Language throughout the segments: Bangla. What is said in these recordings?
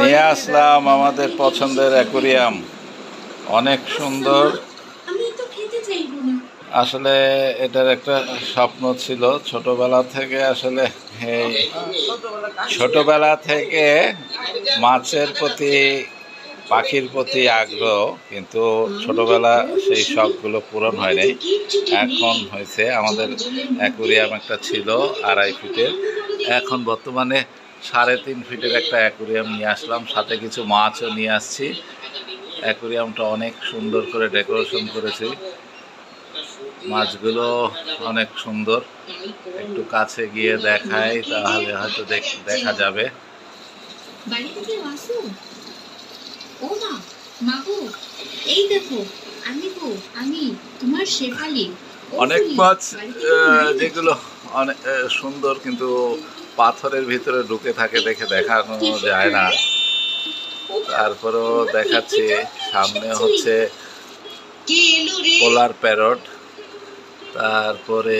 নিয়ে আসলাম আমাদের পছন্দের অ্যাকুরিয়াম। অনেক সুন্দর। আসলে এটার একটা স্বপ্ন ছিল ছোটবেলা থেকে আসলে এই ছোটবেলা থেকে মাছের প্রতি পাখির প্রতি আগ্রহ কিন্তু ছোটবেলা সেই শখগুলো পূরণ হয়নি। এখন হয়েছে আমাদের অ্যাকুরিয়াম একটা ছিল আড়াই ফিটের। এখন বর্তমানে সাড়ে তিন ফিটের একটা অ্যাকুরিয়াম নিয়ে আসলাম। সাথে কিছু মাছও নিয়ে আসছি। অ্যাকুরিয়ামটা অনেক সুন্দর করে ডেকোরেশন করেছি। মাছগুলো অনেক সুন্দর। একটু কাছে গিয়ে দেখাই তাহলে হয়তো দেখ- দেখা যাবে। বাড়িতে কেউ আসো? ও মা মা এই দেখো আমি গো আমি তোমার শেফালি। অনেক মাছ? যেগুলো অনেক সুন্দর কিন্তু পাথরের ভিতরে ঢুকে থাকে দেখে দেখানো যায় না। তারপরেও দেখাচ্ছি সামনে হচ্ছে পোলার প্যারট। তারপরে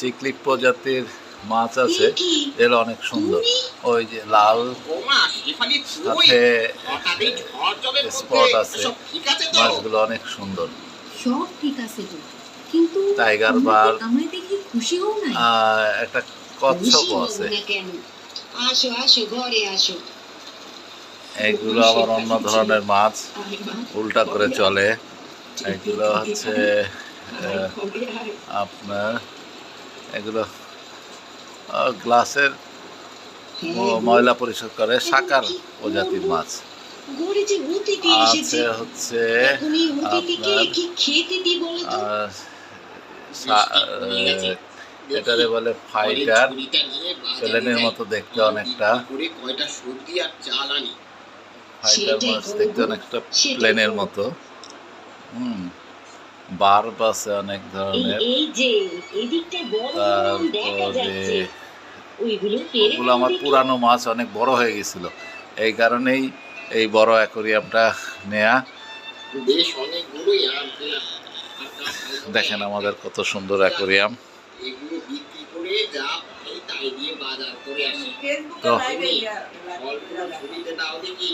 চিকলিক প্রজাতির মাছ আছে? এগুলো অনেক সুন্দর। ওই যে লাল। সাথে স্পট আছে। মাছগুলো অনেক সুন্দর। সব ঠিক আছে কিন্তু টাইগার বার একটা কচ্ছপ আছে। এইগুলো আবার অন্য ধরনের মাছ। উল্টা করে চলে। এগুলো হচ্ছে আপনার এগুলো গ্লাসের ময়লা পরিষ্কার করে সাকার প্রজাতির মাছ। আছে হচ্ছে আপনার এটারে বলে ফাইটার প্লেনের মতো দেখতে অনেকটা। কয়টা সবজি আর চাল আনি ফাইটার মাছ দেখতে অনেকটা প্লেনের মতো। হুম বার্ব আছে অনেক এই ধরনের। এই যে এদিকটা বড় বড় দেখা যাচ্ছে। তারপরে ওগুলো আমার পুরানো মাছ অনেক বড় হয়ে গেছিল। এই কারণেই এই বড় অ্যাকোরিয়ামটা নেয়া। দেখেন আমাদের কত সুন্দর অ্যাকোরিয়াম এগুলো বিক্রি করে যা পাই তাই দিয়ে বাজার করে আসি। তো অল্প ছবিতে দাও দেখি